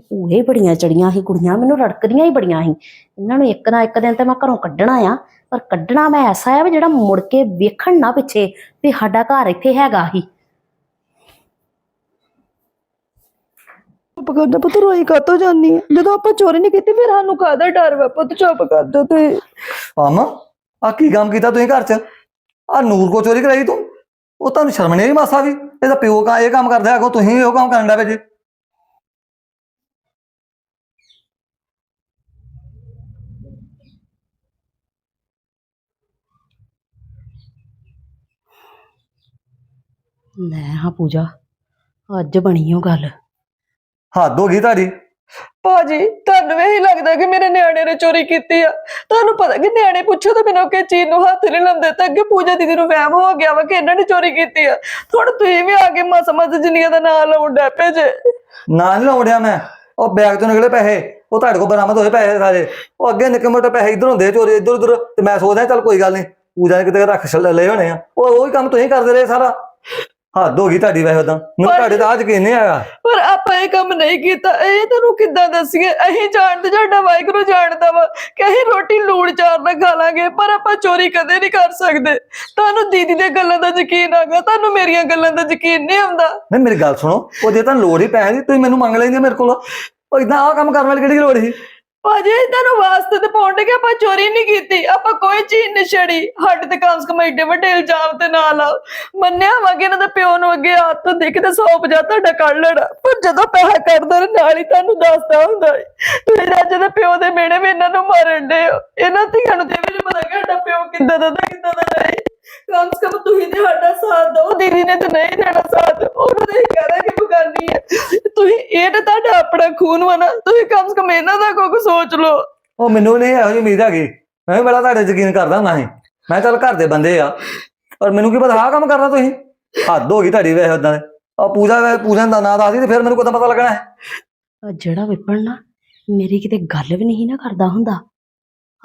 ਭੂਏ ਹੀ ਬੜੀਆਂ ਚੜੀਆਂ ਸੀ ਕੁੜੀਆਂ ਮੈਨੂੰ ਰੜਕਦੀਆਂ ਹੀ ਬੜੀਆਂ ਸੀ। ਇਹਨਾਂ ਨੂੰ ਇੱਕ ਨਾ ਇੱਕ ਦਿਨ ਤੇ ਮੈਂ ਘਰੋਂ ਕੱਢਣਾ ਆ ਪਰ ਕੱਢਣਾ ਮੈਂ ਐਸਾ ਆ ਵੀ ਜਿਹੜਾ ਮੁੜ ਕੇ ਵੇਖਣ ਨਾ ਪਿੱਛੇ ਵੀ ਸਾਡਾ ਘਰ ਇੱਥੇ ਹੈਗਾ ਹੀ ਚੁੱਪ ਕਰ ਜਾ ਪੁੱਤ ਰੋਈ ਕਾਤੋਂ ਜਾਨੀ ਹੈ ਜਦੋਂ ਆਪਾਂ ਚੋਰੀ ਨਹੀਂ ਕੀਤੀ ਫਿਰ ਸਾਨੂੰ ਕਾਹਦਾ ਡਰ ਵਾ ਪੁੱਤ? ਚੁੱਪ ਕਰ ਜਾ ਤੇ। ਪਾਮ ਆ ਕੀ ਕੰਮ ਕੀਤਾ ਤੁਸੀਂ ਘਰ 'ਚ? ਆ ਨੂਰ ਕੋ ਚੋਰੀ ਕਰਾਈ ਤੂੰ? ਉਹ ਤੁਹਾਨੂੰ ਸ਼ਰਮ ਨਹੀਂ ਆਈ ਮਾਸਾ ਵੀ? ਇਹਦਾ ਪਿਓ ਕਾ ਇਹ ਕੰਮ ਕਰਦਾ ਹੈਗੋ ਤੁਸੀਂ ਉਹ ਕੰਮ ਕਰਨ ਦਾ ਵੇ ਜੀ ਲੈ ਹਾਂ ਪੂਜਾ ਅੱਜ ਬਣੀ ਉਹ ਗੱਲ। ਹੱਦ ਹੋ ਗਈ ਤੁਹਾਡੀ? ਭਾਜੀ ਤੁਹਾਨੂੰ ਵੀ ਇਹੀ ਲੱਗਦਾ ਕਿ ਮੇਰੇ ਨਿਆਣੇ ਨੇ ਚੋਰੀ ਕੀਤੀ ਆ। ਤੁਹਾਨੂੰ ਪਤਾ ਕਿ ਨਿਆਣੇ ਪੁੱਛੋ ਤਾਂ ਮੈਨੂੰ ਕਿ ਚੀਜ਼ ਨੂੰ ਹੱਥ ਨਹੀਂ ਲਾਉਂਦੇ ਤਾਂ ਅੱਗੇ ਪੂਜਾ ਦੀਦੀ ਨੂੰ ਵਹਿਮ ਹੋ ਗਿਆ ਵਾ ਕਿ ਇਹਨਾਂ ਨੇ ਚੋਰੀ ਕੀਤੀ ਆ। ਥੋੜਾ ਤੁਸੀਂ ਵੀ ਆ ਕੇ ਮਸ ਮਸ ਜਿੰਨੀਆਂ ਦਾ ਨਾਂ ਲਾਉਣ ਡੈ ਪਏ ਜੇ। ਨਾ ਨਹੀਂ ਲਾਉਂਦਿਆ ਮੈਂ। ਉਹ ਬੈਗ ਤੋਂ ਨਿਕਲੇ ਪੈਸੇ। ਉਹ ਤੁਹਾਡੇ ਕੋਲ ਬਰਾਮਦ ਹੋਏ ਪੈਸੇ ਸਾਰੇ। ਉਹ ਅੱਗੇ ਨਿੱਕੇ ਮੋਟੇ ਪੈਸੇ ਇਧਰ ਹੁੰਦੇ ਚੋਰੀ ਇਧਰ ਉਧਰ। ਤੇ ਮੈਂ ਸੋਚਦਾ ਚੱਲ ਕੋਈ ਗੱਲ ਨਹੀਂ ਪੂਜਾ ਨੇ ਕਿਤੇ ਰੱਖ ਛੱਡ ਲਏ ਹੋਣੇ ਆ। ਉਹ ਉਹੀ ਕੰਮ ਤੁਸੀਂ ਕਰਦੇ ਰਹੇ ਸਾਰਾ। ਹੱਦ ਹੋ ਗਈ ਤੁਹਾਡੀ ਵੈਸੇ ਉਦਾਂ ਮੈਨੂੰ ਪਰ- ਤੁਹਾਡੇ ਤਾਂ ਅੱਜ ਯਕੀਨ ਨਹੀਂ ਆਇਆ। ਪਰ ਆਪਾਂ ਇਹ ਕੰਮ ਨਹੀਂ ਕੀਤਾ। ਇਹ ਤੁਹਾਨੂੰ ਕਿੱਦਾਂ ਦੱਸੀਏ? ਅਸੀਂ ਜਾਣਦੇ ਸਾਡਾ ਵਾਹਿਗੁਰੂ ਜਾਣਦਾ ਵਾ ਕਿ ਅਸੀਂ ਰੋਟੀ ਲੂਣ ਚਾਰ ਨਾਲ ਖਾ ਲਾਂਗੇ ਪਰ ਆਪਾਂ ਚੋਰੀ ਕਦੇ ਨਹੀਂ ਕਰ ਸਕਦੇ। ਤੁਹਾਨੂੰ ਦੀਦੀ ਦੇ ਗੱਲਾਂ ਦਾ ਯਕੀਨ ਆ ਗਿਆ। ਤੁਹਾਨੂੰ ਮੇਰੀਆਂ ਗੱਲਾਂ ਦਾ ਯਕੀਨ ਨਹੀਂ ਆਉਂਦਾ। ਨਹੀਂ ਮੇਰੀ ਗੱਲ ਸੁਣੋ। ਉਹ ਜੇ ਤੁਹਾਨੂੰ ਲੋੜ ਹੀ ਪੈਸੇ ਦੀ ਤੁਸੀਂ ਮੈਨੂੰ ਮੰਗ ਲੈਂਦੇ ਮੇਰੇ ਕੋਲ। ਉਹ ਇਦਾਂ ਆਹ ਕੰਮ ਕਰਨ ਵਾਲੀ ਕਿਹੜੀ ਲੋੜ ਸੀ? ਭਾਜੀ ਤੁਹਾਨੂੰ ਵਾਸਤੇ ਤੇ ਪਾਉਣ ਕਿ ਆਪਾਂ ਚੋਰੀ ਨਹੀਂ ਕੀਤੀ, ਆਪਾਂ ਕੋਈ ਚੀਜ਼ ਨਹੀਂ ਛੜੀ। ਸਾਡੇ ਤੇ ਕਮ ਸੇ ਕਮ ਐਡੇ ਵੱਡੇ ਇਲਜ਼ਾਮ ਤੇ ਨਾ ਲਾਓ। ਮੰਨਿਆ ਵਾਂਗੇ ਇਹਨਾਂ ਦੇ ਪਿਓ ਨੂੰ ਅੱਗੇ ਹੱਥ ਦੇਖ ਤੇ 150 ਤੁਹਾਡਾ ਕੱਢ ਲੈਣਾ। ਪਰ ਜਦੋਂ ਪੈਸਾ ਕੱਢਦਾ ਨਾਲ ਹੀ ਤੁਹਾਨੂੰ ਦੱਸਦਾ ਹੁੰਦਾ ਏ। ਤੁਸੀਂ ਰਾਜੇ ਦੇ ਪਿਓ ਦੇ ਮੇਣੇ ਵੀ ਇਹਨਾਂ ਨੂੰ ਮਾਰਨ ਦੇ ਇਹਨਾਂ ਧੀਆਂ ਨੂੰ ਤੇ ਵੀ ਨੀ ਪਤਾ ਕਿ ਸਾਡਾ ਪਿਓ ਕਿੱਦਾਂ ਦਾ ਤੇ ਕਿੱਦਾਂ ਦਾ ਨਹੀਂ। ਕਮ ਸੇ ਕਮ ਤੁਸੀਂ ਤੇ ਸਾਡਾ ਸਾਥ ਦਿਓ ਦੀਦੀ ਨੇ ਤੇ ਨਹੀਂ ਦੇਣਾ ਸਾਥ। ਉਹਨੂੰ ਇਹ ਕਹਿਣਾ ਕਿ ਬਗਾਨੀ ਹੈ। ਤੁਸੀਂ ਇਹ ਤਾਂ ਤੁਹਾਡਾ ਆਪਣਾ ਖੂਨ ਵਾ ਨਾ ਤੁਸੀਂ ਕਮ ਸੇ ਕਮ ਇਹਨਾਂ ਦਾ ਕੋਈ ਸੋਚ ਲਓ। ਉਹ ਮੈਨੂੰ ਨਹੀਂ ਇਹੋ ਜਿਹੀ ਉਮੀਦ ਹੈਗੀ। ਮੈਂ ਵੀ ਬੜਾ ਤੁਹਾਡੇ ਯਕੀਨ ਕਰਦਾ ਹੁੰਦਾ ਸੀ। ਮੈਂ ਚੱਲ ਘਰ ਦੇ ਬੰਦੇ ਆ। ਪਰ ਮੈਨੂੰ ਕੀ ਪਤਾ ਆਹ ਕੰਮ ਕਰਨਾ ਤੁਸੀਂ? ਹੱਦ ਹੋ ਗਈ ਤੁਹਾਡੀ ਵੈਸੇ ਉਦਾਂ ਦੇ। ਆ ਪੂਜਾ ਵੈ ਪੂਜਾ ਦਾ ਨਾਂ ਦੱਸਦੀ ਤੇ ਫਿਰ ਮੈਨੂੰ ਕਿੱਦਾਂ ਪਤਾ ਲੱਗਣਾ ਹੈ? ਆਹ ਜਿਹੜਾ ਵਿਪਨ ਨਾ ਮੇਰੀ ਕਿਤੇ ਗੱਲ ਵੀ ਨਹੀਂ ਨਾ ਕਰਦਾ ਹੁੰਦਾ।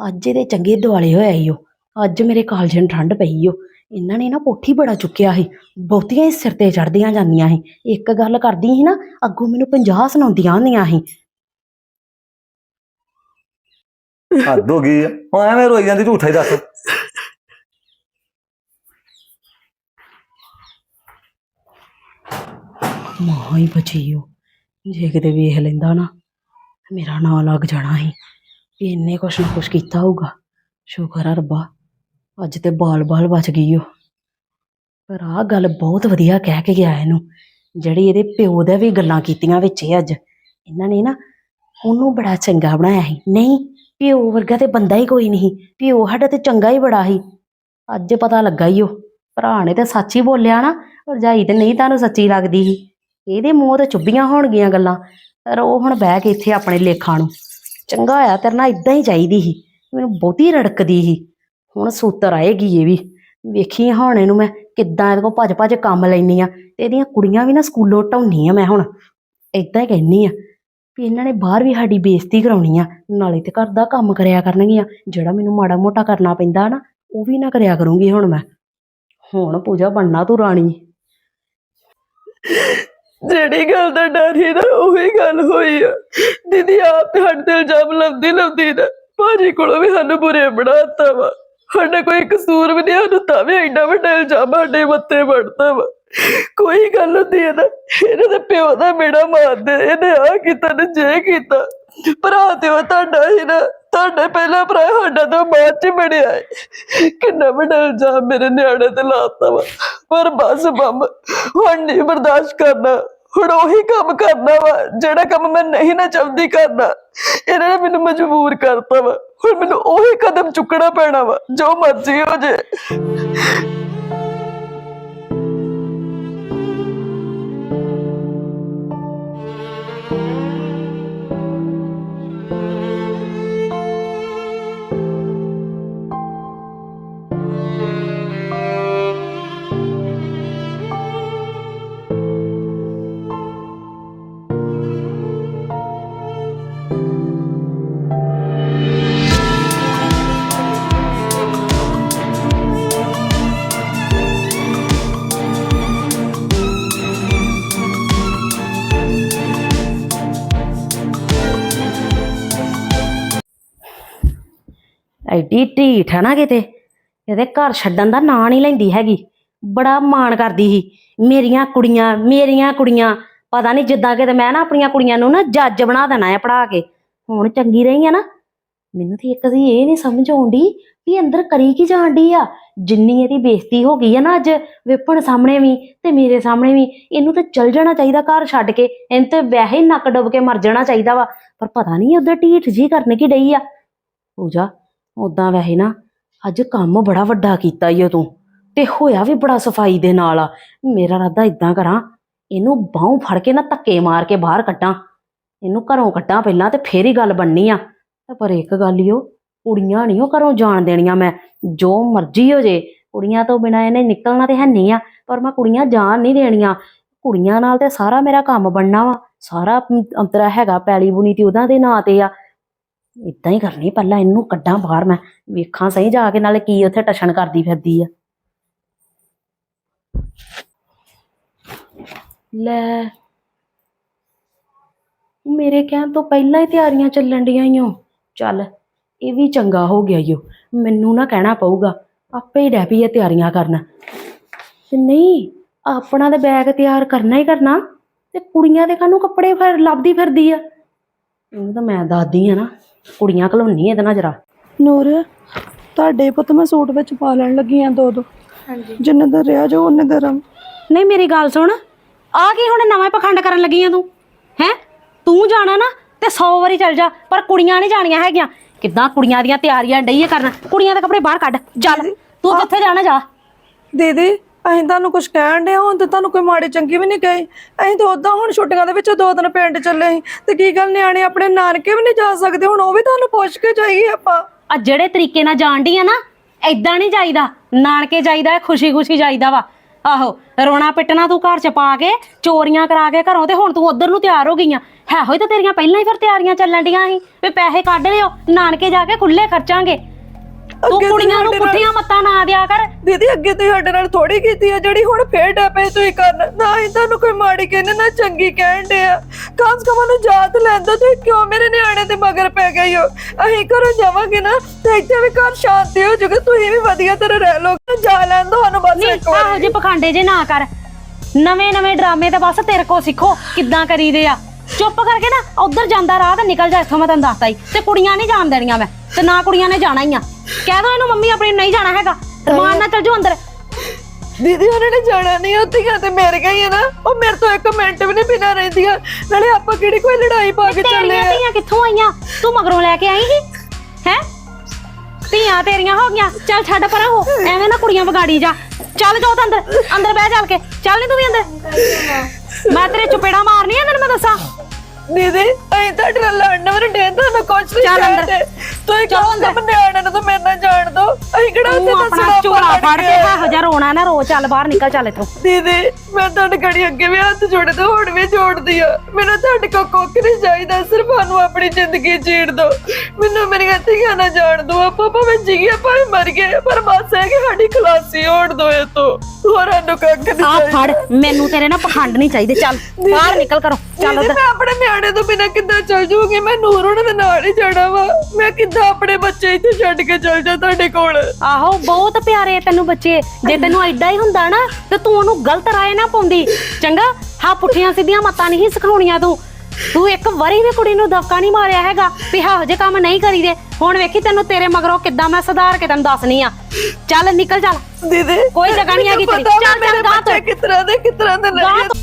ਅੱਜ ਇਹਦੇ ਚੰਗੇ ਦਿਵਾਲੇ ਹੋਇਆ ਈ ਉਹ ਅੱਜ ਮੇਰੇ ਕਾਲਜੇ ਨੂੰ ਠੰਡ ਪਈ ਓ। ਇਹਨਾਂ ਨੇ ਨਾ ਪੋਠੀ ਬੜਾ ਚੁੱਕਿਆ ਸੀ। ਬਹੁਤੀਆਂ ਹੀ ਸਿਰ ਤੇ ਚੜਦੀਆਂ ਜਾਂਦੀਆਂ ਸੀ। ਇੱਕ ਗੱਲ ਕਰਦੀ ਸੀ ਨਾ ਅੱਗੋਂ ਮੈਨੂੰ 50 ਸੁਣਾਉਂਦੀਆਂ ਹੁੰਦੀਆਂ ਸੀ। ਹੱਦ ਹੋ ਗਈ ਆ। ਉਹ ਐਵੇਂ ਰੋਈ ਜਾਂਦੀ ਝੂਠਾ ਹੀ ਦੱਸ। ਮਾਂ ਹੀ ਬਚੀ ਓ। ਜੇ ਕਿਤੇ ਵੇਖ ਲੈਂਦਾ ਨਾ ਮੇਰਾ ਨਾਂ ਲੱਗ ਜਾਣਾ ਸੀ। ਵੀ ਇੰਨੇ ਕੁਛ ਨਾ ਕੁਛ ਕੀਤਾ ਹੋਊਗਾ। ਸ਼ੁਕਰ ਆ ਰੱਬਾ। ਅੱਜ ਤੇ ਬਾਲ-ਬਾਲ ਬਚ ਗਈ ਓ। ਪਰ ਆਹ ਗੱਲ ਬਹੁਤ ਵਧੀਆ ਕਹਿ ਕੇ ਗਿਆ ਇਹਨੂੰ, ਜਿਹੜੀ ਇਹਦੇ ਪਿਓ ਦੇ ਵੀ ਗੱਲਾਂ ਕੀਤੀਆਂ ਵਿੱਚ ਇਹ ਅੱਜ। ਇਹਨਾਂ ਨੇ ਨਾ ਉਹਨੂੰ ਬੜਾ ਚੰਗਾ ਬਣਾਇਆ ਸੀ। ਨਹੀਂ, ਪਿਓ ਵਰਗਾ ਤੇ ਬੰਦਾ ਹੀ ਕੋਈ ਨਹੀਂ। ਪਿਓ ਸਾਡਾ ਤੇ ਚੰਗਾ ਹੀ ਬੜਾ ਸੀ। ਅੱਜ ਪਤਾ ਲੱਗਾ ਹੀ ਉਹ ਭਰਾ ਨੇ ਤੇ ਸੱਚ ਹੀ ਬੋਲਿਆ ਨਾ ਰਜਾਈ ਤੇ ਨਹੀਂ ਤੁਹਾਨੂੰ ਸੱਚੀ ਲੱਗਦੀ ਸੀ। ਇਹਦੇ ਮੂੰਹ ਤੇ ਚੁੱਭੀਆਂ ਹੋਣਗੀਆਂ ਗੱਲਾਂ, ਪਰ ਉਹ ਹੁਣ ਬਹਿ ਕੇ ਇੱਥੇ ਆਪਣੇ ਲੇਖਾਂ ਨੂੰ। ਚੰਗਾ ਹੋਇਆ ਤੇਰੇ ਨਾਲ ਇਦਾਂ ਹੀ ਚਾਹੀਦੀ ਸੀ। ਮੈਨੂੰ ਬਹੁਤੀ ਰੜਕਦੀ ਸੀ। ਹੁਣ ਸੂਤਰ ਆਏਗੀ ਇਹ ਵੀ। ਵੇਖੀ ਹੁਣ ਇਹਨੂੰ ਮੈਂ ਕਿੱਦਾਂ ਇਹਦੇ ਕੋਲ ਭੱਜ ਭੱਜ ਕੰਮ ਲੈਣੀ ਆ। ਤੇ ਇਹਦੀਆਂ ਕੁੜੀਆਂ ਵੀ ਨਾ ਸਕੂਲੋਂ ਢਾਉਣੀ ਆ ਮੈਂ ਹੁਣ। ਇਦਾਂ ਹੀ ਕਹਿਨੀ ਆ ਵੀ ਇਹਨਾਂ ਨੇ ਬਾਹਰ ਵੀ ਸਾਡੀ ਬੇਇੱਜ਼ਤੀ ਕਰਾਉਣੀ ਆ। ਨਾਲੇ ਤੇ ਘਰ ਦਾ ਕੰਮ ਕਰਿਆ ਕਰਨਗੀਆਂ। ਜਿਹੜਾ ਮੈਨੂੰ ਮਾੜਾ ਮੋਟਾ ਕਰਨਾ ਪੈਂਦਾ ਨਾ, ਉਹ ਵੀ ਨਾ ਕਰਿਆ ਕਰੂੰਗੀ ਹੁਣ ਮੈਂ। ਹੁਣ ਪੂਜਾ ਬਣਨਾ ਤੂੰ ਰਾਣੀ। ਜਿਹੜੀ ਗੱਲ ਦਾ ਡਰ ਸੀ ਨਾ, ਉਹੀ ਗੱਲ ਹੋਈ ਆ। ਦੀਦੀ, ਆਪ ਤੇ ਸਾਡੇ ਤੇ ਇਲਜ਼ਾਮ ਲਾਉਂਦੀ ਲਾਉਂਦੀ ਨਾ, ਭਾਜੀ ਕੋਲੋਂ ਵੀ ਸਾਨੂੰ ਬੁਰੇ ਬਣਾਤਾ ਵਾ। ਸਾਡਾ ਕੋਈ ਕਸੂਰ ਵੀ ਨਹੀਂ ਸਾਨੂੰ ਤਾਂ ਵੀ ਐਡਾ ਵੱਡਾ ਇਲਜ਼ਾਮ ਸਾਡੇ ਮੱਥੇ ਵੜਦਾ ਵਾ। ਕੋਈ ਗੱਲ ਹੁੰਦੀ ਹੈ ਨਾ, ਇਹਨੇ ਤੇ ਪਿਓ ਦਾ ਮੇੜਾ ਮਾਰਦੇ ਇਹਨੇ ਆ ਕੀਤਾ ਨੇ ਜੇ ਕੀਤਾ। ਭਰਾ ਤੇ ਉਹ ਤੁਹਾਡਾ ਹੀ ਨਾ, ਤੁਹਾਡੇ ਪਹਿਲਾ ਭਰਾ ਸਾਡਾ ਤਾਂ ਬਾਅਦ ਚ ਬਣਿਆ ਕਿੰਨਾ ਵੱਡਾ ਇਲਜ਼ਾਮ ਮੇਰੇ ਨਿਆਣੇ ਤੇ ਲਾਤਾ ਵਾ। ਪਰ ਬਸ ਬੰਮ ਹੁਣ ਨਹੀਂ ਬਰਦਾਸ਼ਤ ਕਰਨਾ। ਹੁਣ ਉਹੀ ਕੰਮ ਕਰਨਾ ਵਾ, ਜਿਹੜਾ ਕੰਮ ਮੈਂ ਨਹੀਂ ਨਾ ਚਾਹੁੰਦੀ ਕਰਨਾ। ਇਹਨਾਂ ਨੇ ਮੈਨੂੰ ਮਜਬੂਰ ਕਰਤਾ ਵਾ। ਹੁਣ ਮੈਨੂੰ ਉਹੀ ਕਦਮ ਚੁੱਕਣਾ ਪੈਣਾ ਵਾ ਜੋ ਮਰਜ਼ੀ ਹੋ ਜੇ। ਐਡੀ ਢੀਠ ਹੈ ਨਾ ਕਿਤੇ। ਇਹਦੇ ਘਰ ਛੱਡਣ ਦਾ ਨਾਂ ਨਹੀਂ ਲੈਂਦੀ ਹੈਗੀ। ਬੜਾ ਮਾਣ ਕਰਦੀ ਸੀ। ਮੇਰੀਆਂ ਕੁੜੀਆਂ ਮੇਰੀਆਂ ਕੁੜੀਆਂ। ਪਤਾ ਨਹੀਂ ਜਿੱਦਾਂ ਕਿਤੇ ਮੈਂ ਨਾ ਆਪਣੀਆਂ ਕੁੜੀਆਂ ਨੂੰ ਨਾ ਜੱਜ ਬਣਾ ਦੇਣਾ ਹੈ ਪੜਾ ਕੇ। ਹੁਣ ਚੰਗੀ ਰਹੀ ਆ ਨਾ। ਮੈਨੂੰ ਤੇ ਇੱਕ ਦੀ ਇਹ ਨਹੀਂ ਸਮਝ ਆਉਂਦੀ ਵੀ ਅੰਦਰ ਕਰੀ ਕੀ ਜਾਂਦੀ ਆ। ਜਿੰਨੀ ਇਹਦੀ ਬੇਇੱਜ਼ਤੀ ਹੋ ਗਈ ਆ ਨਾ ਅੱਜ ਵਿਪਣ ਸਾਹਮਣੇ ਵੀ ਤੇ ਮੇਰੇ ਸਾਹਮਣੇ ਵੀ, ਇਹਨੂੰ ਤਾਂ ਚਲ ਜਾਣਾ ਚਾਹੀਦਾ ਘਰ ਛੱਡ ਕੇ। ਇਹਨੂੰ ਤੇ ਵੈਸੇ ਹੀ ਨੱਕ ਡੁੱਬ ਕੇ ਮਰ ਜਾਣਾ ਚਾਹੀਦਾ ਵਾ। ਪਰ ਪਤਾ ਨਹੀਂ ਉਧਰ ਢੀਠ ਜੀ ਕਰਨ ਕੀ ਡਈ ਆ। ਪੂਜਾ ਉਦਾਂ ਵੈਸੇ ਨਾ, ਅੱਜ ਕੰਮ ਬੜਾ ਵੱਡਾ ਕੀਤਾ ਈ ਓ ਤੂੰ, ਤੇ ਹੋਇਆ ਵੀ ਬੜਾ ਸਫ਼ਾਈ ਦੇ ਨਾਲ ਆ। ਮੇਰਾ ਰਾਦਾ ਇਦਾਂ ਕਰਾਂ, ਇਹਨੂੰ ਬਾਹੋਂ ਫੜ ਕੇ ਨਾ ਧੱਕੇ ਮਾਰ ਕੇ ਬਾਹਰ ਕੱਢਾਂ। ਇਹਨੂੰ ਘਰੋਂ ਕੱਢਾਂ ਪਹਿਲਾਂ ਤੇ ਫੇਰ ਹੀ ਗੱਲ ਬਣਨੀ ਆ। ਤੇ ਪਰ ਇੱਕ ਗੱਲ ਈ ਓ, ਕੁੜੀਆਂ ਨਹੀਂ ਉਹ ਘਰੋਂ ਜਾਣ ਦੇਣੀਆਂ ਮੈਂ, ਜੋ ਮਰਜ਼ੀ ਹੋ ਜੇ, ਕੁੜੀਆਂ ਤੋਂ ਬਿਨਾਂ ਇਹਨੇ ਨਿਕਲਣਾ ਤੇ ਹੈ ਨਹੀਂ ਆ, ਪਰ ਮੈਂ ਕੁੜੀਆਂ ਜਾਣ ਨਹੀਂ ਦੇਣੀਆਂ। ਕੁੜੀਆਂ ਨਾਲ ਤੇ ਸਾਰਾ ਮੇਰਾ ਕੰਮ ਬਣਨਾ ਵਾ, ਸਾਰਾ ਅੰਤਰਾ ਹੈਗਾ ਪੈਲੀ ਬੁਣੀ ਤੇ ਉਹਦਾ ਦੇ ਨਾਂ ਤੇ ਆ। ਇਦਾਂ ਹੀ ਕਰਨੀ, ਪਹਿਲਾਂ ਇਹਨੂੰ ਕੱਢਾਂ ਬਾਹਰ ਮੈਂ। ਵੇਖਾਂ ਸਹੀ ਜਾ ਕੇ, ਨਾਲੇ ਕੀ ਉੱਥੇ ਟਸ਼ਨ ਕਰਦੀ ਫਿਰਦੀ ਆ। ਲੈ, ਮੇਰੇ ਕਹਿਣ ਤੋਂ ਪਹਿਲਾਂ ਹੀ ਤਿਆਰੀਆਂ ਚੱਲਣ ਡੀਆਂ ਈਓ ਚੱਲ, ਇਹ ਵੀ ਚੰਗਾ ਹੋ ਗਿਆ ਈਓ ਮੈਨੂੰ ਨਾ ਕਹਿਣਾ ਪਊਗਾ, ਆਪੇ ਹੀ ਡੈ ਪਈ ਆ ਤਿਆਰੀਆਂ ਕਰਨ। ਤੇ ਨਹੀਂ, ਆਪਣਾ ਤੇ ਬੈਗ ਤਿਆਰ ਕਰਨਾ ਹੀ ਕਰਨਾ, ਤੇ ਕੁੜੀਆਂ ਦੇ ਕਾਹਨੂੰ ਕੱਪੜੇ ਫਿਰ ਲੱਭਦੀ ਫਿਰਦੀ ਆ? ਇਹਨੂੰ ਤਾਂ ਮੈਂ ਦੱਸਦੀ ਆ ਨਾ। ਕੁੜੀਆਂ ਘਲਾਉਣੀ ਇਹਦੇ ਨਾਲ ਜਰਾ। ਨੂਰ ਤੁਹਾਡੇ ਪੁੱਤ ਮੈਂ ਸੂਟ ਵਿੱਚ ਪਾ ਲੈਣ ਲੱਗੀ ਆ ਦੋ ਦੋ ਹਾਂਜੀ। ਜਿੰਨੇ ਦਰ ਰਿਹਾ ਜੋ ਉਹਨੇ ਦਰਮ ਨਹੀਂ ਮੇਰੀ ਗੱਲ ਸੁਣ। ਆ ਕੀ ਹੁਣ ਨਵਾਂ ਪਖੰਡ ਕਰਨ ਲੱਗੀ ਆ ਤੂੰ? ਹੈ? ਤੂੰ ਜਾਣਾ ਨਾ ਤੇ 100 ਵਾਰੀ ਚੱਲ ਜਾ ਪਰ ਕੁੜੀਆਂ ਨਹੀਂ ਜਾਣੀਆਂ ਹੈਗੀਆਂ। ਕਿੱਦਾਂ ਕੁੜੀਆਂ ਦੀਆਂ ਤਿਆਰੀਆਂ ਡਈਏ ਕਰਨ? ਕੁੜੀਆਂ ਦੇ ਕੱਪੜੇ ਬਾਹਰ ਕੱਢ ਚੱਲ। ਤੂੰ ਜਿੱਥੇ ਜਾਣਾ ਜਾ? ਦੀਦੀ ਅਸੀਂ ਤੁਹਾਨੂੰ ਕੁਝ ਕਹਿਣ ਡਿਆ ਹੁਣ ਤੇ ਤੁਹਾਨੂੰ ਕੋਈ ਮਾੜੀ ਚੰਗੀ ਵੀ ਨਹੀਂ ਕਹੀ। ਅਸੀਂ ਤਾਂ ਉਦਾਂ ਹੁਣ ਛੁੱਟੀਆਂ ਦੇ ਵਿੱਚ ਦੋ ਦਿਨ ਪਿੰਡ ਚੱਲੇ ਸੀ। ਤੇ ਕੀ ਗੱਲ, ਨਿਆਣੇ ਆਪਣੇ ਨਾਨਕੇ ਵੀ ਨਹੀਂ ਜਾ ਸਕਦੇ, ਹੁਣ ਉਹ ਵੀ ਤੁਹਾਨੂੰ ਪੁੱਛ ਕੇ ਜਾਈਏ ਆਪਾਂ। ਆ ਜਿਹੜੇ ਤਰੀਕੇ ਨਾਲ ਜਾਣਦੀ ਆ ਨਾ ਐਦਾਂ ਨਹੀਂ ਜਾਈਦਾ। ਨਾਨਕੇ ਜਾਈਦਾ ਖੁਸ਼ੀ ਖੁਸ਼ੀ ਜਾਈਦਾ ਵਾ। ਆਹੋ, ਰੋਣਾ ਪਿੱਟਣਾ ਤੂੰ ਘਰ ਚ ਪਾ ਕੇ, ਚੋਰੀਆਂ ਕਰਾ ਕੇ ਘਰੋਂ, ਤੇ ਹੁਣ ਤੂੰ ਉਧਰ ਨੂੰ ਤਿਆਰ ਹੋ ਗਈਆਂ ਹੈ ਹੋਈ ਤਾਂ ਤੇਰੀਆਂ ਪਹਿਲਾਂ ਹੀ ਫਿਰ ਤਿਆਰੀਆਂ ਚੱਲਣ ਡੀਆਂ ਸੀ। ਵੀ ਪੈਸੇ ਕੱਢ ਲਿਓ, ਨਾਨਕੇ ਜਾ ਕੇ ਖੁੱਲੇ ਖਰਚਾਂਗੇ। ਤੂੰ ਅੱਗੇ ਕੁੜੀਆਂ ਨੂੰ ਸਾਡੇ ਨਾਲ- ਪੁੱਠੀਆਂ ਮੱਤਾਂ ਨਾ ਦਿਆ ਕਰ। ਦੀਦੀ ਅੱਗੇ ਤੁਸੀਂ ਸਾਡੇ ਨਾਲ ਥੋੜੀ ਕੀਤੀ ਆ ਜਿਹੜੀ ਹੁਣ ਫੇਰ ਡੱਪੇ ਤੁਸੀਂ ਕਰਨ। ਨਾ ਹੀ ਤੁਹਾਨੂੰ ਕੋਈ ਮਾੜੀ ਕਹਿੰਦੇ ਨਾ ਚੰਗੀ ਕਹਿਣ ਡਿਆ ਕਮ ਸੇ ਕਮ ਨੂੰ ਯਾਦ ਲੈਂਦਾ ਤੁਸੀਂ ਕਿਉਂ ਮੇਰੇ ਨਿਆਣੇ ਦੇ ਮਗਰ ਪੈ ਗਏ ਹੋ? ਅਸੀਂ ਘਰੋਂ ਜਾਵਾਂਗੇ ਨਾ ਤੇ ਇੱਥੇ ਵੀ ਘਰ ਸ਼ਾਂਤੀ ਹੋ ਜਾਊਗੀ ਤੁਸੀਂ ਵੀ ਵਧੀਆ ਤਰ੍ਹਾਂ ਰਹਿ ਲੋਗੇ ਜਾ ਲੈਣ ਦੋ ਸਾਨੂੰ ਬਸ ਨਹੀਂ ਇੱਕ ਵਾਰ। ਇਹੋ ਜਿਹੇ ਪਖੰਡੇ ਜੇ ਨਾ ਕਰ। ਨਵੇਂ ਨਵੇਂ ਡਰਾਮੇ ਤਾਂ ਬਸ ਤੇਰੇ ਕੋ ਸਿੱਖੋ ਕਿੱਦਾਂ ਕਰੀਦੇ ਆ। ਚੁੱਪ ਕਰਕੇ ਨਾ ਉਧਰ ਜਾਂਦਾ ਰਾਹ ਤੇ ਨਿਕਲ ਜਾ ਇੱਥੋਂ ਮੈਂ ਤੈਨੂੰ ਦੱਸਤਾ ਹੀ। ਤੇ ਕੁੜੀਆਂ ਨਹੀਂ ਜਾਣ ਦੇਣੀਆਂ ਮੈਂ। ਤੇ ਨਾ ਕੁੜੀਆਂ ਨੇ ਜਾਣਾ ਹੀ ਆ। ਕਹਿ ਦੋ ਇਹਨੂੰ ਮੰਮੀ ਆਪਣੀ ਨੂੰ ਨਹੀਂ ਜਾਣਾ ਹੈਗਾ। ਮਾਨ ਨਾਲ ਚੱਲ ਜਾਓ ਅੰਦਰ। ਦੀਦੀ ਉਹਨਾਂ ਨੇ ਜਾਣਾ ਨਹੀਂ ਉੱਤੀਆਂ ਤੇ ਮੇਰੇ ਗਈ ਹੈ ਨਾ। ਉਹ ਮੇਰੇ ਤੋਂ ਇੱਕ ਮਿੰਟ ਵੀ ਨਹੀਂ ਬਿਨਾਂ ਰਹਿੰਦੀਆਂ। ਨਾਲੇ ਆਪਾਂ ਕਿਹੜੀ ਕੋਈ ਲੜਾਈ ਪਾ ਕੇ ਚੱਲੇ ਤੇਰੀਆਂ ਆ? ਧੀਆਂ ਕਿੱਥੋਂ ਆਈਆਂ? ਤੂੰ ਮਗਰੋਂ ਲੈ ਕੇ ਆਈ ਸੀ? ਹੈ? ਧੀਆਂ ਤੇਰੀਆਂ ਹੋ ਗਈਆਂ। ਚੱਲ ਛੱਡ ਪਰਾਂ ਹੋ। ਐਵੇਂ ਨਾ ਕੁੜੀਆਂ ਵਿਗਾੜੀ ਜਾ। ਚੱਲ ਜਾਓ ਤਾਂ ਅੰਦਰ। ਅੰਦਰ ਬਹਿ ਚੱਲ ਕੇ। ਚੱਲ ਨਹੀਂ ਤੂੰ ਵੀ ਅੰਦਰ। ਮੈਂ ਤੇਰੇ ਚਪੇੜਾ ਮਾਰਨੀ ਆ ਤੈਨੂੰ ਮੈਂ ਦੱਸਾਂ। ਦੀਦੀ ਅਸੀਂ ਤੁਹਾਡੇ ਨਾਲ ਲੜਨ ਵਰ ਡੇ ਤੁਹਾਨੂੰ ਕੁਛ ਨਹੀਂ ਚੱਲ ਅੰਦਰ। ਕਹਿੰਦੇ ਤੁਸੀਂ ਚੱਲ ਕਹੋ ਅੰਦਰ। ਅੰਦਰ ਨਿਆਣੇ ਅਸੀਂ ਕਿਹੜਾ ਉੱਥੇ ਤੂੰ ਆਪਣਾ ਦੱਸਣਾ ਝੋਲਾ ਫੜ ਕੇ ਇਹੋ ਜਿਹਾ ਰੋਣਾ ਨਾ ਰੋ ਚੱਲ ਬਾਹਰ ਨਿਕਲ ਚੱਲ ਇੱਥੋਂ। ਦੀਦੀ ਮੈਂ ਤੁਹਾਡੇ ਘੜੀ ਅੱਗੇ ਵੀ ਹੱਥ ਜੋੜੇ ਤੇ ਹੁਣ ਵੀ ਜੋੜਦੀ ਆ। ਮੈਨੂੰ ਤੁਹਾਡੇ ਕੋ ਕੁੱਖ ਨਹੀਂ ਚਾਹੀਦਾ ਸਿਰਫ ਸਾਨੂੰ ਆਪਣੀ ਜ਼ਿੰਦਗੀ ਜੀਣ ਦਿਓ ਮੈਨੂੰ ਮੇਰੀਆਂ ਧੀਆਂ ਨਾ ਜਾਣ ਦਿਓ ਆਪਾਂ ਭਾਵੇਂ ਜੀਏ ਭਾਵੇਂ ਮਰ ਗਏ ਪਰ ਬਸ ਹੈ ਕਿ ਸਾਡੀ ਖਲਾਸੀ ਹੋਣ ਦਿਓ ਇਹ ਤੋਂ ਹੋਰਾਂ ਨੂੰ ਕੱਖ ਨਹੀਂ ਆ ਚਾਹੀਦਾ। ਫੜ ਮੈਨੂੰ ਤੇਰੇ ਨਾਲ ਪਖੰਡ ਨਹੀਂ ਚਾਹੀਦੇ। ਚੱਲ ਬਾਹਰ ਨਿਕਲ ਕਰੋ। ਚੱਲ ਦੀਦੀ, ਉੱਧਰ। ਮੈਂ ਆਪਣੇ ਨਿਆਣੇ ਤੋਂ ਬਿਨਾਂ ਕਿੱਦਾਂ ਚੱਲ ਜੂਗੀ ਮੈਂ ਨੂਰ ਉਹਨਾਂ ਦੇ ਨਾਲ ਹੀ ਜਾਣਾ ਵਾ। ਮੈਂ ਕਿੱਦਾਂ ਆਪਣੇ ਬੱਚੇ ਇੱਥੇ ਛੱਡ ਕੇ ਚੱਲ ਜਾ ਤੁਹਾਡੇ ਕੋਲ? ਆਹੋ ਬਹੁਤ ਪਿਆਰੇ ਆ ਤੈਨੂੰ ਬੱਚੇ ਜੇ ਤੈਨੂੰ ਐਡਾ ਹੀ ਹੁੰਦਾ ਨਾ ਤੇ ਤੂੰ ਉਹਨੂੰ ਗਲਤ ਰਾਏ ਨਾ ਪਾਉਂਦੀ ਚੰਗਾ ਹਾਂ ਪੁੱਠੀਆਂ ਸਿੱਧੀਆਂ ਮੱਤਾਂ ਨਹੀਂ ਸਿਖਾਉਣੀਆਂ ਤੂੰ ਤੂੰ ਇੱਕ ਵਾਰੀ ਵੀ ਕੁੜੀ ਨੂੰ ਦਫਕਾ ਨਹੀਂ ਮਾਰਿਆ ਹੈਗਾ ਵੀ ਇਹੋ ਜਿਹੇ ਕੰਮ ਨਹੀਂ ਕਰੀਦੇ ਹੁਣ ਵੇਖੀ ਤੈਨੂੰ ਤੇਰੇ ਮਗਰੋਂ ਕਿੱਦਾਂ ਮੈਂ ਸੁਧਾਰ ਕੇ ਤੈਨੂੰ ਦੱਸਣੀ ਆ ਚੱਲ ਨਿਕਲ ਚੱਲ ਦੀਦੀ ਕੋਈ ਜਗ੍ਹਾ ਨਹੀਂ ਹੈਗੀ ਤੇਰੀ। ਚੱਲ, ਚੱਲ, ਬੱਚੇ ਤੋਂ। ਕਿਸ ਤਰ੍ਹਾਂ ਦੇ ਕਿਸ ਤਰ੍ਹਾਂ ਦੇ ਗਾਂਹ ਤੋਂ।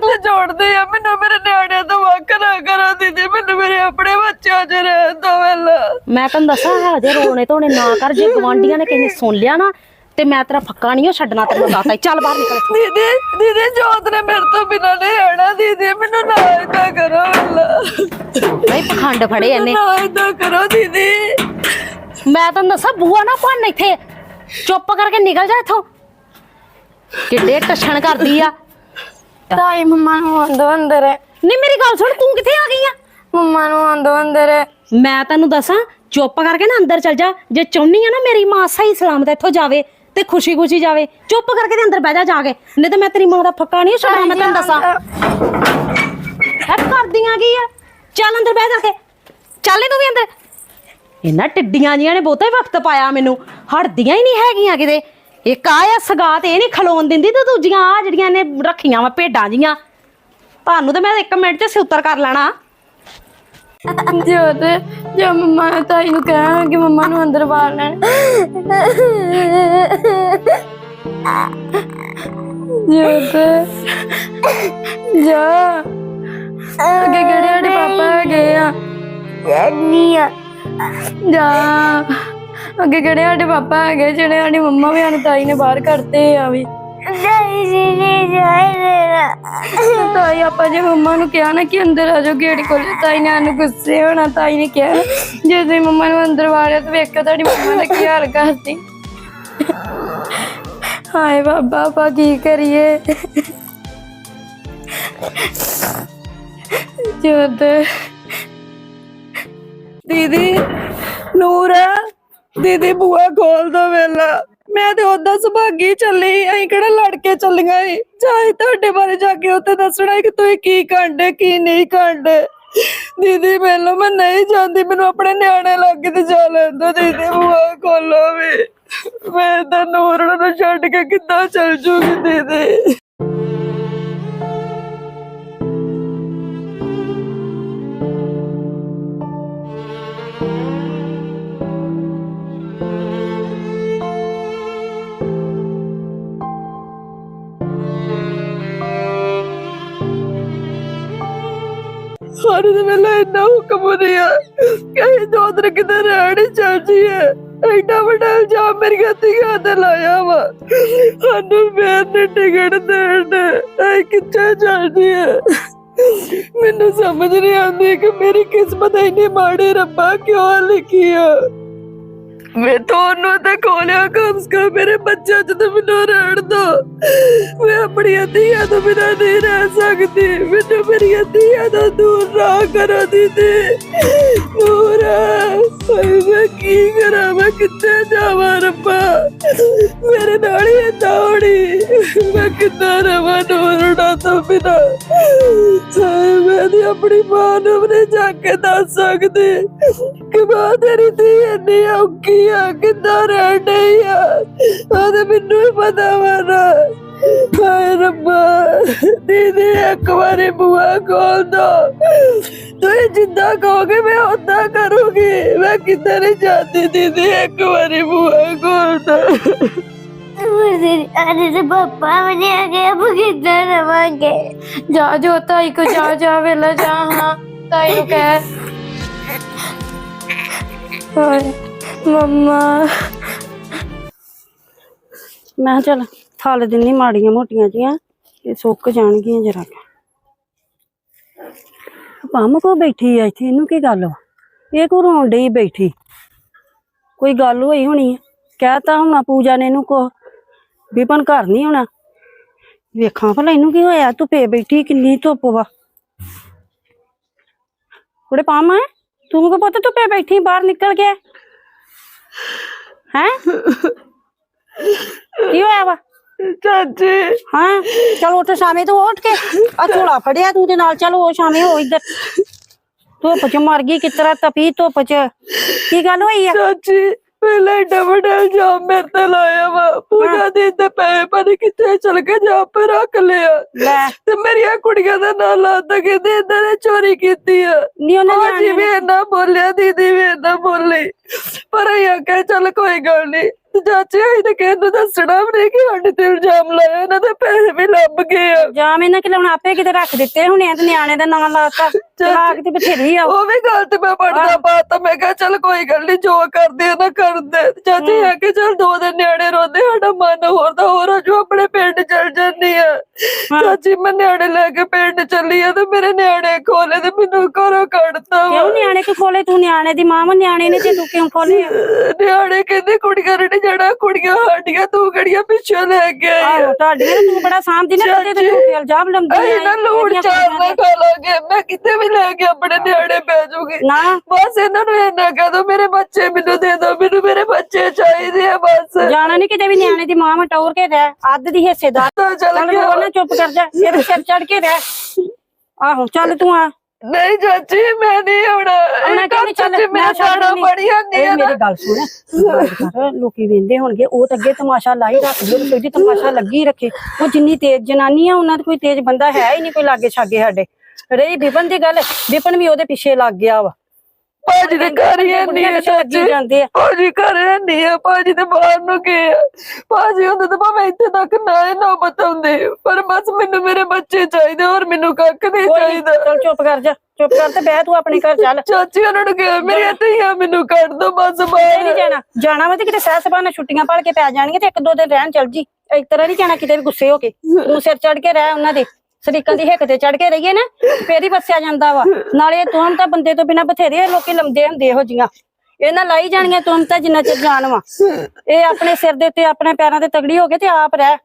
ਹੱਥ ਜੋੜਦੇ ਆ ਮੈਨੂੰ ਮੇਰੇ ਨਿਆਣਿਆਂ ਤੋਂ ਵੱਖ ਨਾ ਕਰੋ ਦੀਦੀ ਮੈਨੂੰ ਮੇਰੇ ਆਪਣੇ ਬੱਚਿਆਂ 'ਚ ਰਹਿਣ ਦੋ ਵੇਲਾ ਮੈਂ ਤੈਨੂੰ ਦੱਸਾਂ ਹੈ ਜੇ ਰੋਣੇ ਧੋਣੇ ਨਾ ਕਰ ਜੇ ਗਵਾਂਡੀਆਂ ਨੇ ਕਿਸੇ ਸੁਣ ਲਿਆ ਨਾ ਤੇ ਮੈਂ ਤੇਰਾ ਫੱਕਾ ਨਹੀਂ ਉਹ ਛੱਡਣਾ ਤੈਨੂੰ ਦੱਸਤਾ ਈ। ਚੱਲ ਬਾਹਰ ਨਿਕਲ। ਦੀਦੀ ਦੀਦੀ ਜੋਤ ਨੇ ਮੇਰੇ ਤੋਂ ਬਿਨਾਂ ਨਹੀਂ ਆਣਾ ਦੀਦੀ ਮੈਨੂੰ ਨਾ ਏਦਾਂ ਕਰੋ ਵੇਲਾ ਨਹੀਂ ਪਖੰਡ ਫੜੇ ਇਹਨੇ। ਨਾ ਏਦਾਂ ਕਰੋ ਦੀਦੀ। ਮੈਂ ਤੈਨੂੰ ਦੱਸਾਂ ਬੂਆ ਨਾ ਭੰਨ ਇੱਥੇ ਚੁੱਪ ਕਰਕੇ ਨਿਕਲ ਜਾ ਇੱਥੋਂ। ਕਿੱਡੇ ਟੱਛਣ ਕਰਦੀ ਆ। ਤਾਈ ਮੰਮਾ ਨੂੰ ਅੰਦਰ ਅੰਦਰ। ਹੈ ਨਹੀਂ ਮੇਰੀ ਗੱਲ ਸੁਣ ਤੂੰ ਕਿੱਥੇ ਆ ਗਈ ਆ? ਮੰਮਾ ਨੂੰ ਆਂਦੋ ਅੰਦਰ। ਮੈਂ ਤੈਨੂੰ ਦੱਸਾਂ ਚੁੱਪ ਕਰਕੇ ਨਾ ਅੰਦਰ ਚਲ ਜਾ। ਜੇ ਚਾਹੁੰਨੀ ਆ ਨਾ ਮੇਰੀ ਮਾਂ ਸਹੀ ਸਲਾਮਤ ਇੱਥੋਂ ਜਾਵੇ ਤੇ ਖੁਸ਼ੀ ਖੁਸ਼ੀ ਜਾਵੇ ਚੁੱਪ ਕਰਕੇ ਤੇ ਅੰਦਰ ਬਹਿ ਜਾ ਜਾ ਕੇ। ਨਹੀਂ ਤੇ ਮੈਂ ਤੇਰੀ ਮਾਂ ਦਾ ਫੱਕਾ ਨਹੀਂ ਛੱਡਣਾ ਮੈਂ ਤੈਨੂੰ ਦੱਸਾਂ। ਹੈ ਕਰਦੀਆਂ ਕੀ ਆ? ਚੱਲ ਅੰਦਰ ਬਹਿ ਜਾ ਕੇ। ਚੱਲ ਨੀ ਤੂੰ ਵੀ ਅੰਦਰ। ਇਹਨਾਂ ਟਿੱਡੀਆਂ ਜੀਆਂ ਨੇ ਬਹੁਤਾ ਹੀ ਵਕਤ ਪਾਇਆ ਮੈਨੂੰ। ਹਟਦੀਆਂ ਹੀ ਨਹੀਂ ਹੈਗੀਆਂ ਕਿਤੇ। ਇੱਕ ਆ ਆ ਸਗਾਤ ਇਹ ਨਹੀਂ ਖਲੋਣ ਦਿੰਦੀ ਤੇ ਦੂਜੀਆਂ ਆ ਜਿਹੜੀਆਂ ਨੇ ਰੱਖੀਆਂ ਵਾ ਭੇਡਾਂ ਜੀਆਂ। ਤੁਹਾਨੂੰ ਤੇ ਮੈਂ ਇੱਕ ਮਿੰਟ ਚ ਸਿਉਤਰ ਕਰ ਲੈਣਾ। ਜੋਤ ਜੋ ਮੰਮਾ ਤਾਈ ਨੂੰ ਕਿਹਾ ਕਿ ਮੰਮਾ ਨੂੰ ਅੰਦਰ ਬਾਹਰ ਲੈਣ। ਜੋਤ ਜਾ। ਅੱਗੇ ਕਿਹੜੇ ਸਾਡੇ ਪਾਪਾ ਹੈਗੇ ਆ? ਜਾਨੀਆ ਜਾ। ਅੱਗੇ ਕਿਹੜੇ ਸਾਡੇ ਪਾਪਾ ਹੈਗੇ ਜਿਹੜੇ ਸਾਡੀ ਮੰਮਾ ਵੀ ਸਾਨੂੰ ਤਾਈ ਨੇ ਬਾਹਰ ਕਰਤੇ ਆ ਵੀ। ਨਹੀਂ ਨਹੀਂ ਨਹੀਂ ਜਾਏਗਾ ਤਾਈ ਆਪਾਂ ਜੇ ਮੰਮਾ ਨੂੰ ਕਿਹਾ ਨਾ ਕਿ ਅੰਦਰ ਆ ਜਾਓ ਗੇਟ ਕੋਲ ਤਾਈ ਨੇ ਸਾਨੂੰ ਗੁੱਸੇ ਹੋਣਾ ਤਾਈ ਨੇ ਕਿਹਾ ਜੇ ਤੁਸੀਂ ਮੰਮਾ ਨੂੰ ਅੰਦਰ ਵਾੜਿਆ ਤਾਂ ਵੇਖੋ ਤੁਹਾਡੀ ਮੰਮਾ ਦਾ ਕੀ ਹਾਲ ਕਰਦੀ ਹਾਏ ਬਾਬਾ ਆਪਾਂ ਕੀ ਕਰੀਏ? ਜੋਤ। ਦੀਦੀ ਨੂਰਾ। ਦੀਦੀ ਬੂਆ ਖੋਲ ਦੋ ਵੇਲਾ। ਮੈਂ ਤੇ ਉਹਦਾ ਸੁਭਾਗੀ ਚੱਲੀ ਅਸੀਂ ਕਿਹੜਾ ਲੜ ਕੇ ਚੱਲੀਆਂ ਸੀ? ਚਾਹੇ ਤੁਹਾਡੇ ਬਾਰੇ ਜਾ ਕੇ ਉੱਥੇ ਦੱਸਣਾ ਸੀ ਕਿ ਤੁਸੀਂ ਕੀ ਕਾਂਡੇ, ਕੀ ਨਹੀਂ ਕਾਂਡੇ। ਦੀਦੀ, ਮੈਨੂੰ ਮੈਂ ਨਹੀਂ ਜਾਂਦੀ ਮੈਨੂੰ ਆਪਣੇ ਨਿਆਣੇ ਲੱਗ ਤੇ ਜਾ ਲੈਂਦਾ ਦੀਦੀ, ਬੂਆ ਖੋਲੋ ਵੀ। ਮੈਂ ਤਾਂ ਨੂਰ ਨੂੰ ਛੱਡ ਕੇ ਕਿੱਦਾਂ ਚੱਲ ਜੂਗੀ ਦੀਦੀ? ਕਹੇ ਜੋਦਰ ਕਿਤੇ ਰਹਿਣੀ ਹੈ ਐਡਾ ਵੱਡਾ ਇਲਜ਼ਾਮ ਮੇਰੀਆਂ ਧੀਆਂ ਤੇ ਲਾਇਆ ਵਾ। ਸਾਨੂੰ ਫੇਰ ਨੇ ਟਿਕਟ ਦੇਣ ਐ ਕਿੱਥੇ ਜਾਂਦੀ ਹੈ? ਮੈਨੂੰ ਸਮਝ ਨਹੀਂ ਆਉਂਦੀ ਕਿ ਮੇਰੀ ਕਿਸਮਤ ਇੰਨੀ ਮਾੜੀ ਰੱਬਾ ਕਿਉਂ ਲਿਖੀ ਆ। ਮੈਂ ਤੁਹਾਨੂੰ ਤੇ ਖੋਲਿਆ, ਕਮ ਸੇ ਮੇਰੇ ਬੱਚਿਆਂ ਚ ਮੈਨੂੰ ਰਹਿਣ ਦੋ। ਮੈਂ ਆਪਣੀਆਂ ਧੀਆਂ ਤੋਂ ਬਿਨਾਂ ਨਹੀਂ ਰਹਿ ਸਕਦੀ। ਮੈਨੂੰ ਮੇਰੀਆਂ ਧੀਆਂ ਤੋਂ ਦੂਰ ਨਾ ਕਰੋ ਦੀਦੀ ਦੂਰ ਮੈਂ ਕੀ ਕਰਾਂ? ਮੈਂ ਕਿੱਥੇ ਜਾਵਾਂ ਰੱਬਾ? ਮੇਰੇ ਨਾਲ ਹੀ ਏਦਾਂ ਹੋਣੀ। ਮੈਂ ਕਿੱਦਾਂ ਰਵਾਂ ਨੂਰੜਾ ਤੋਂ ਬਿਨਾਂ? ਹਾਏ ਮੈਂ ਨੀ ਆਪਣੀ ਮਾਂ ਨੂੰ ਵੀ ਨਹੀਂ ਜਾ ਕੇ ਦੱਸ ਸਕਦੀ ਕਿ ਮਾਂ ਤੇਰੀ ਧੀ ਇੰਨੀ ਔਖੀ ਆ, ਕਿੱਦਾਂ ਰਹਿ ਡਈ ਆ? ਉਹ ਤੇ ਮੈਨੂੰ ਹੀ ਪਤਾ ਵਾ ਨਾ। दीदी एक बारी बुआ खोल दो। तुम ज़िंदा कहोगे मैं उतना करूँगी। मैं किधर जाती दीदी एक बारी बुआ खोल दो। जा को जा जा वेला जा हाँ, कह। और मम्मा। मैं चला। ਥਲ ਦਿੰਨੀ ਮਾੜੀਆਂ ਮੋਟੀਆਂ ਜੀਆਂ ਇਹ ਸੁੱਕ ਜਾਣਗੀਆਂ ਜਰਾ ਪੰਮ ਕੋ ਬੈਠੀ ਆ ਇੱਥੇ ਇਹਨੂੰ ਕੀ ਗੱਲ ਵਾ ਇਹ ਕੋ ਰੋਣ ਡਈ ਬੈਠੀ ਕੋਈ ਗੱਲ ਹੋਈ ਹੋਣੀ ਹੈ ਕਹਿਤਾ ਹੋਣਾ ਪੂਜਾ ਨੇ ਇਹਨੂੰ ਕੋ ਵਿਪਨ ਘਰ ਨਹੀਂ ਹੋਣਾ ਵੇਖਾਂ ਭਲਾ ਇਹਨੂੰ ਕੀ ਹੋਇਆ ਧੁੱਪੇ ਬੈਠੀ ਕਿੰਨੀ ਧੁੱਪ ਵਾ ਕੁੜੇ ਪੰਮ ਤੂੰ ਕੋ ਪੁੱਤ ਧੁੱਪੇ ਬੈਠੀ ਬਾਹਰ ਨਿਕਲ ਗਿਆ ਹੈ ਕੀ ਹੋਇਆ ਵਾ ਚਾਚੀ। ਹਾਂ ਚਲ ਉੱਠ ਸ਼ਾਮੇ ਤੂੰ ਉੱਠ ਕੇ ਆ ਝੋਲਾ ਫੜਿਆ ਤੂੰ ਤੇ ਨਾਲ ਚਲ ਉਹ ਸ਼ਾਮੇ ਹੋ ਇੱਧਰ। ਧੁੱਪ ਚ ਮਰ ਗਈ ਕਿਤਰਾ ਤਪੀ ਧੁੱਪ ਚ? ਕੀ ਗੱਲ ਹੋਈ ਆ? ਚਾਚੀ ਪਹਿਲਾਂ ਏਡਾ ਵੱਡਾ ਇਲਜ਼ਾਮ ਮੇਰੇ ਤੇ ਲਾਇਆ ਵਾ। ਪੂਜਾ ਦੇ ਤੇ ਪੈਸੇ ਪਰ ਕਿੱਥੇ ਚਲ ਕੇ ਜਾ ਪੇ ਰੱਖ ਲਿਆ। ਲੈ। ਤੇ ਮੇਰੀਆਂ ਕੁੜੀਆਂ ਦਾ ਨਾਂ ਲਾਤਾ ਕਹਿੰਦੇ ਇਹਨਾਂ ਨੇ ਚੋਰੀ ਕੀਤੀ ਆ। ਨੀ ਉਹਨੇ ਵੀ ਇੰਨਾ ਬੋਲਿਆ ਦੀਦੀ ਵੀ ਇੰਨਾ ਬੋਲੀ। ਪਰ ਇਹ ਆਖਿਆ ਚੱਲ ਕੋਈ ਗੱਲ ਨਹੀਂ ਚਾਚੀ ਅਸੀਂ ਤੇ ਕਿਸੇ ਨੂੰ ਦੱਸਣਾ ਵੀ ਨਹੀਂ ਕਿ ਸਾਡੇ ਤੇ ਇਲਜ਼ਾਮ ਲਾਇਆ ਇਹਨਾਂ ਦੇ ਪੈਸੇ ਵੀ ਲੱਭ ਗਏ ਆ। ਜਾਮ ਇਹਨਾਂ ਕਿ ਲਾਉਣਾ ਆਪੇ ਕਿਤੇ ਰੱਖ ਦਿੱਤੇ ਹੋਣੇ ਤੇ ਨਿਆਣੇ ਦਾ ਨਾਂ ਲਾਤਾ। ਚਲਾਕ ਤੇ ਬਥੇਰੀ ਆ। ਉਹ। ਵੀ ਗੱਲ ਤੇ ਮੈਂ ਪੜਦਾ ਪਾਤਾ ਮੈਂ ਕਿਹਾ ਚੱਲ ਕੋਈ ਗੱਲ ਨਹੀਂ ਜੋ ਕਰਦੇ ਨਾ ਕਰਦੇ। ਚਾਚੀ ਆ ਕੇ ਚੱਲ ਦੋ ਦਿਨ ਨਿਆਣੇ ਰੋਂਦੇ ਸਾਡਾ ਮਨ ਹੋਰ ਦਾ ਹੋਰ ਜੋ ਆਪਣੇ ਪਿੰਡ ਚੱਲ ਜਾਂਦੀ ਆ। ਚਾਚੀ ਮੈਂ ਨਿਆਣੇ ਲੈ ਕੇ ਪਿੰਡ ਚੱਲੀ ਆ ਤੇ ਮੇਰੇ ਨਿਆਣੇ ਖੋਲੇ ਤੇ ਮੈਨੂੰ ਘਰੋਂ ਕੱਢਤਾ ਕਿਉਂ ਨਿਆਣੇ ਕਿ ਖੋਲੇ? ਤੂੰ ਨਿਆਣੇ ਦੀ ਮਾਂ ਨਿਆਣੇ ਨੇ ਤੇ ਤੂੰ ਕਿਉਂ ਖੋਲੇ? ਨਿਆਣੇ ਕਹਿੰਦੇ ਕੁੜੀਆਂ ਨੇ ਜਾਣਾ ਕੁੜੀਆਂ ਸਾਡੀਆਂ ਤੂੰ ਕਿਹੜੀਆਂ ਪਿੱਛੋਂ ਲੈ ਕੇ ਆਈ ਆਹੋ ਨੂੰ ਤੂੰ ਬੜਾ ਸਾਂਭਦੀ ਨਾ ਕਦੇ ਤੇ ਝੂਠੇ ਇਲਜ਼ਾਮ ਲਾਉਂਦੀ ਅਸੀਂ ਨਾ ਲੂਣ ਚਾਰ ਨਾ ਖਾ ਲਾਂਗੇ ਮੈਂ ਕਿਤੇ ਵੀ ਲੈ ਕੇ ਆਪਣੇ ਨਿਆਣੇ ਪੈ ਜੂਗੀ ਨਾ। ਬਸ ਇਹਨਾਂ ਨੂੰ ਇੰਨਾ ਕਹਿ ਦੋ ਮੇਰੇ ਬੱਚੇ ਮੈਨੂੰ ਦੇ ਦੋ ਮੈਨੂੰ ਮੇਰੇ ਬੱਚੇ ਚਾਹੀਦੇ ਆ ਬਸ। ਜਾਣਾ ਨਹੀਂ ਕਿਤੇ ਵੀ ਨਿਆਣੇ ਦੀ ਮਾਂ ਮਟੌਰ ਕੇ ਰਹਿ ਅੱਧ ਦੀ ਹਿੱਸੇਦਾਰ। ਤਾਂ ਚੱਲ ਚੱਲ ਗਿਆ। ਰੋ ਨਾ ਚੁੱਪ ਕਰ ਜਾ ਇਹਦੇ ਸਿਰ ਚੜ ਕੇ ਰਹਿ। ਆਹੋ ਚੱਲ ਤੂੰ ਆ। ਨਹੀਂ ਚਾਚੀ ਮੈਂ ਨਹੀਂ ਆਉਣਾ। ਆਉਣਾ ਕਿਉਂ ਨੀ? ਚੱਲ, ਮੈਂ ਦਿੰਦੀ। ਬੜੀ ਇਹ ਆ ਨਾ। ਮੇਰੀ ਗੱਲ ਸੁਣ। ਲੋਕੀ ਵੇਂਦੇ ਹੋਣਗੇ ਉਹ ਤਾਂ ਅੱਗੇ ਤਮਾਸ਼ਾ ਲਾਈ ਰੱਖਦੇ ਉਹ ਸੋਚਦੀ ਤਮਾਸ਼ਾ ਲੱਗੀ ਰੱਖੇ। ਉਹ ਜਿੰਨੀ ਤੇਜ਼ ਜਨਾਨੀ ਆ ਉਹਨਾਂ ਦਾ ਕੋਈ ਤੇਜ਼ ਬੰਦਾ ਹੈ ਹੀ ਨਹੀਂ ਕੋਈ ਲਾਗੇ ਛਾਗੇ ਸਾਡੇ। ਰਹੀ ਵਿਪਨ ਦੀ ਗੱਲ ਵਿਪਨ ਵੀ ਉਹਦੇ ਪਿੱਛੇ ਲੱਗ ਗਿਆ ਵਾ। ਭਾਜੀ ਦੇ ਘਰ ਹੀ ਨਹੀਂ ਲੱਗੀ ਚਾਚੀ ਜਾਂਦੇ ਆ। ਭਾਜੀ ਘਰ ਨਹੀਂ ਆ ਭਾਜੀ ਤੇ ਬਾਹਰ ਨੂੰ ਗਏ ਆ? ਭਾਜੀ ਹੁੰਦੇ ਤਾਂ ਭਾਵੇਂ ਇੱਥੇ ਤੱਕ ਨਾ ਹੀ ਨਾ ਬਤਾਉਂਦੇ ਪਰ ਬਸ ਮੈਨੂੰ ਮੇਰੇ ਬੱਚੇ ਚਾਹੀਦੇ ਹੋਰ ਮੈਨੂੰ ਕੱਖ ਨਹੀਂ ਚਾਹੀਦਾ। ਚੱਲ ਚੁੱਪ ਕਰ ਜਾ ਚੁੱਪ ਕਰ ਤੇ ਬਹਿ ਤੂੰ ਆਪਣੇ ਘਰ ਚੱਲ। ਚਾਚੀ ਉਹਨਾਂ ਨੂੰ ਕਿਹਾ ਮੇਰੀਆਂ ਧੀਆਂ ਮੈਨੂੰ ਕੱਢ ਦੋ ਬਸ ਬਾਹਰ ਨਹੀਂ ਜਾਣਾ। ਜਾਣਾ ਵਾ ਤੇ ਕਿਤੇ ਸਹਿ ਸਭਾ ਨਾਲ ਛੁੱਟੀਆਂ ਪੜ ਕੇ ਪੈ ਜਾਣਗੀਆਂ ਤੇ ਇੱਕ ਦੋ ਦਿਨ ਰਹਿਣ ਚੱਲ ਜੀ। ਇਸ ਤਰ੍ਹਾਂ ਨਹੀਂ ਜਾਣਾ ਕਿਤੇ ਵੀ ਗੁੱਸੇ ਹੋ ਕੇ। ਤੂੰ ਸਿਰ ਚੜ ਕੇ ਰਹਿ ਉਹਨਾਂ ਦੇ। ਸਰੀਕਾਂ ਦੀ ਹਿੱਕ ਤੇ ਚੜ ਕੇ ਰਹੀਏ ਨਾ ਫੇਰ ਹੀ ਬਸਿਆ ਜਾਂਦਾ ਵਾ। ਨਾਲੇ ਤੁਮ ਤਾਂ ਬੰਦੇ ਤੋਂ ਬਿਨਾ ਬਥੇਰੇ ਲੋਕੀ ਲੰਦੇ ਹੁੰਦੇ ਇਹੋ ਜੀਆਂ ਇਹਨਾਂ ਲਾਈ ਜਾਣੀਆਂ ਤੁਮ ਤਾਂ ਜਿੰਨਾ ਚਿਰ ਜਾਨ ਵਾ। ਇਹ ਆਪਣੇ ਸਿਰ ਦੇ ਉੱਤੇ ਆਪਣੇ ਪੈਰਾਂ ਤੇ ਤਗੜੀ ਹੋ ਕੇ ਤੇ ਆਪ ਰਹਿ।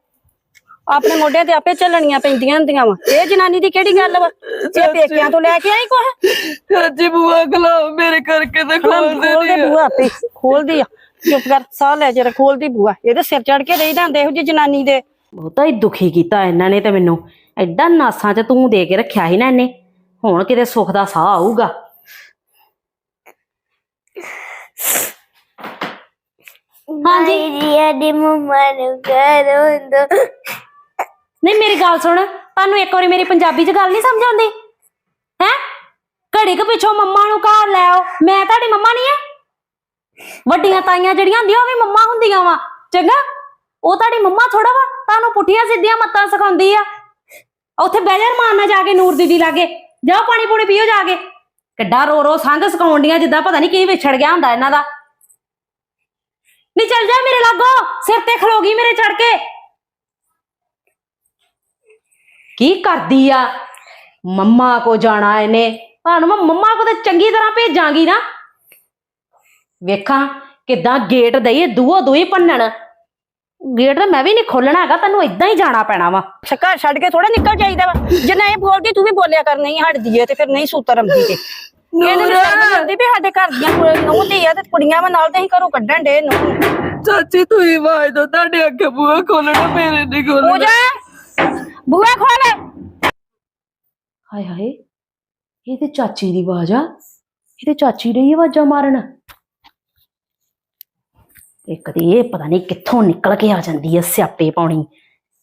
ਆਪਣੇ ਮੋਢਿਆਂ ਤੇ ਆਪੇ ਚੱਲਣੀਆਂ ਪੈਂਦੀਆਂ ਹੁੰਦੀਆਂ ਵਾ। ਇਹ ਜਨਾਨੀ ਦੀ ਕਿਹੜੀ ਗੱਲ ਵਾ? ਇਹ ਪੇਕਿਆਂ ਤੋਂ ਲੈ ਕੇ ਆਈ ਕੁਛ? ਚਾਚੀ ਬੂਆ ਖਲਾਓ ਮੇਰੇ ਕਰਕੇ ਤੇ ਖੋਲ ਖੋਲ ਦੇ ਦੇ ਬੂਆ ਆਪੇ ਖੋਲਦੀ ਆ। ਚੁੱਪ ਕਰ ਸਾਹ ਲੈ ਜਰਾ ਖੋਲਦੀ ਬੂਆ। ਇਹਦੇ ਸਿਰ ਚੜ ਕੇ ਰਹੀਦਾ ਹੁੰਦੇ ਇਹੋ ਜਿਹੀ ਜਨਾਨੀ ਦੇ। ਬਹੁਤਾ ਹੀ ਦੁਖੀ ਕੀਤਾ ਇਹਨਾਂ ਨੇ ਤੇ ਮੈਨੂੰ। ਐਡਾ ਨਾਸਾਂ 'ਚ ਤੂੰ ਦੇ ਕੇ ਰੱਖਿਆ ਸੀ ਨਾ ਇਹਨੇ। ਹੁਣ ਕਿਤੇ ਸੁੱਖ ਦਾ ਸਾਹ ਆਊਗਾ। ਹਾਂਜੀ। ਜੀ ਦੀ ਮੰਮਾ ਨੂੰ ਕਰੋ ਦੋ ਨਹੀਂ ਮੇਰੀ ਗੱਲ ਸੁਣ। ਤੁਹਾਨੂੰ ਇੱਕ ਵਾਰੀ ਮੇਰੀ ਪੰਜਾਬੀ 'ਚ ਗੱਲ ਨਹੀਂ ਸਮਝ ਆਉਂਦੀ? ਹੈ? ਘੜੀ ਕੁ ਪਿੱਛੋਂ ਮੰਮਾ ਨੂੰ ਘਰ ਲੈ ਆਓ। ਮੈਂ ਤੁਹਾਡੀ ਮੰਮਾ ਨਹੀਂ ਆ। ਵੱਡੀਆਂ ਤਾਈਆਂ ਜਿਹੜੀਆਂ ਹੁੰਦੀਆਂ ਉਹ ਵੀ ਮੰਮਾ ਹੁੰਦੀਆਂ ਵਾ। ਚੰਗਾ? ਉਹ ਤੁਹਾਡੀ ਮੰਮਾ ਥੋੜਾ ਵਾ। ਤੁਹਾਨੂੰ ਪੁੱਠੀਆਂ ਸਿੱਧੀਆਂ ਮੱਤਾਂ ਸਿਖਾਉਂਦੀ ਆ। ਉੱਥੇ ਬਹਿ ਜਾ ਰਮਾਨ ਨਾਲ ਜਾ ਕੇ, ਨੂਰ ਦੀਦੀ ਲਾਗੇ। ਜਾਓ ਪਾਣੀ ਪੂਣੀ ਪੀਓ ਜਾ ਕੇ। ਕਿੱਡਾ ਰੋ ਰੋ ਸੰਗ ਸਿਖਾਉਣ ਜਿੱਦਾਂ ਪਤਾ ਨਹੀਂ ਕੀ ਵਿਛੜ ਗਿਆ ਹੁੰਦਾ ਇਹਨਾਂ ਦਾ। ਨਹੀਂ ਚੱਲ ਜਾ ਮੇਰੇ ਲਾਗੋ, ਸਿਰ ਤੇ ਖਲੋ ਗਈ ਮੇਰੇ ਚੜ ਕੇ। ਕੀ ਕਰਦੀ ਆ? ਮੰਮਾ ਕੋ ਜਾਣਾ ਇਹਨੇ। ਤੁਹਾਨੂੰ ਮੈਂ ਮੰਮਾ ਕੋ ਤੇ ਚੰਗੀ ਤਰ੍ਹਾਂ ਭੇਜਾਂਗੀ ਨਾ। ਵੇਖਾਂ ਕਿਦਾਂ ਗੇਟ ਦਈਏ ਦੂਓ ਦੂਈ ਭੰਨਣ। ਗੇਟ ਤਾਂ ਮੈਂ ਵੀ ਨਹੀਂ ਖੋਲਣਾ ਹੈਗਾ ਤੈਨੂੰ ਇਦਾਂ ਹੀ ਜਾਣਾ ਪੈਣਾ ਵਾ। ਸ਼ੱਕਾ ਛੱਡ ਕੇ ਥੋੜਾ ਨਿਕਲ ਜਾਈਦਾ ਵਾ। ਜਿੰਨਾ ਇਹ ਬੋਲਦੀ ਤੂੰ ਵੀ ਬੋਲਿਆ ਕਰ ਨਹੀਂ ਹਟਦੀ ਏ ਤੇ ਫਿਰ ਨਹੀਂ ਸੂਤਰ ਆਉਂਦੀ ਤੇ। ਵਿੱਚ ਸ਼ਰਮ ਆਉਂਦੀ ਵੀ ਸਾਡੇ ਘਰ ਦੀਆਂ ਨੂੰ ਤੇ ਆ ਤੇ ਕੁੜੀਆਂ ਵਾ ਨਾਲ ਤੇ ਅਸੀਂ ਘਰੋਂ ਕੱਢਣ ਦੇ ਨੂੰ ਚਾਚੀ ਤੂੰ ਹੀ ਆਵਾਜ਼ ਦੋ ਤੁਹਾਡੇ ਅੱਗੇ ਬੂਆ ਖੋਲਣਾ ਮੇਰੇ ਨਹੀਂ ਖੋਲਣਾ। ਪੂਜਾ ਬੂਆ ਖੋਲ। ਹਾਏ ਹਾਏ ਇਹ ਤੇ ਚਾਚੀ ਦੀ ਆਵਾਜ਼ ਆ। ਇਹ ਤੇ ਚਾਚੀ ਰਹੀ ਆਵਾਜ਼ਾਂ ਮਾਰਨ। ਇੱਕ ਤੇ ਇਹ ਪਤਾ ਨਹੀਂ ਕਿੱਥੋਂ ਨਿਕਲ ਕੇ ਆ ਜਾਂਦੀ ਐ ਸਿਆਪੇ ਪਾਉਣੀ।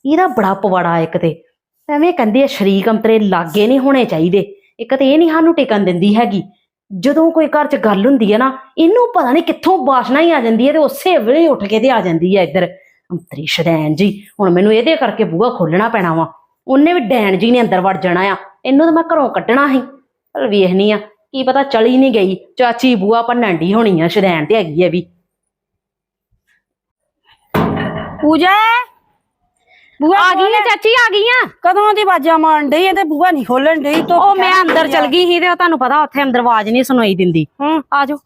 ਇਹਦਾ ਬੜਾ ਪਵਾੜਾ ਇੱਕ ਤੇ। ਐਵੇਂ ਕਹਿੰਦੇ ਆ, ਸ਼ਰੀਕ ਅੰਤਰੇ ਲਾਗੇ ਨਹੀਂ ਹੋਣੇ ਚਾਹੀਦੇ। ਇੱਕ ਤੇ ਇਹ ਨਹੀਂ ਸਾਨੂੰ ਟਿਕਣ ਦਿੰਦੀ ਹੈਗੀ। ਜਦੋਂ ਕੋਈ ਘਰ 'ਚ ਗੱਲ ਹੁੰਦੀ ਹੈ ਨਾ, ਇਹਨੂੰ ਪਤਾ ਨਹੀਂ ਕਿੱਥੋਂ ਬਾਸ਼ਨਾ ਹੀ ਆ ਜਾਂਦੀ ਹੈ ਤੇ ਉਸੇ ਵੇਲੇ ਉੱਠ ਕੇ ਤੇ ਆ ਜਾਂਦੀ ਹੈ ਇੱਧਰ। ਅੰਤਰੀ ਸ਼ਦੈਨ ਜੀ, ਹੁਣ ਮੈਨੂੰ ਇਹਦੇ ਕਰਕੇ ਬੂਹਾ ਖੋਲਣਾ ਪੈਣਾ ਵਾ। ਉਹਨੇ ਵੀ ਡੈਣ ਜੀ ਨੇ ਅੰਦਰ ਵੜ ਜਾਣਾ ਆ। ਇਹਨੂੰ ਤਾਂ ਮੈਂ ਘਰੋਂ ਕੱਢਣਾ ਸੀ। ਚਲ ਵੇਖਨੀ ਆ, ਕੀ ਪਤਾ ਚਲੀ ਨਹੀਂ ਗਈ। ਚਾਚੀ ਬੂਆ ਭੰਨਣ ਦੀ ਹੋਣੀ ਆ ਸ਼ਦੈਨ ਤੇ ਹੈਗੀ ਆ ਵੀ। ਪੂਜਾ? ਬੂਆ ਆ ਗਈ ਆ ਚਾਚੀ ਆ ਗਈ ਆ ਕਦੋਂ ਦੀ ਆਵਾਜ਼ਾਂ ਮਾਰਨ ਡਈ ਐ ਤੇ ਬੂਆ ਨਹੀਂ ਖੋਲਣ ਡਈ? ਤੋ ਉਹ ਮੈਂ ਅੰਦਰ ਚਲ ਗਈ ਸੀ ਤੇ ਉਹ ਤੁਹਾਨੂੰ ਪਤਾ ਉੱਥੇ ਅੰਦਰ ਆਵਾਜ਼ ਨਹੀਂ ਸੁਣਾਈ ਦਿੰਦੀ। ਹੂੰ ਆ ਜਾਓ।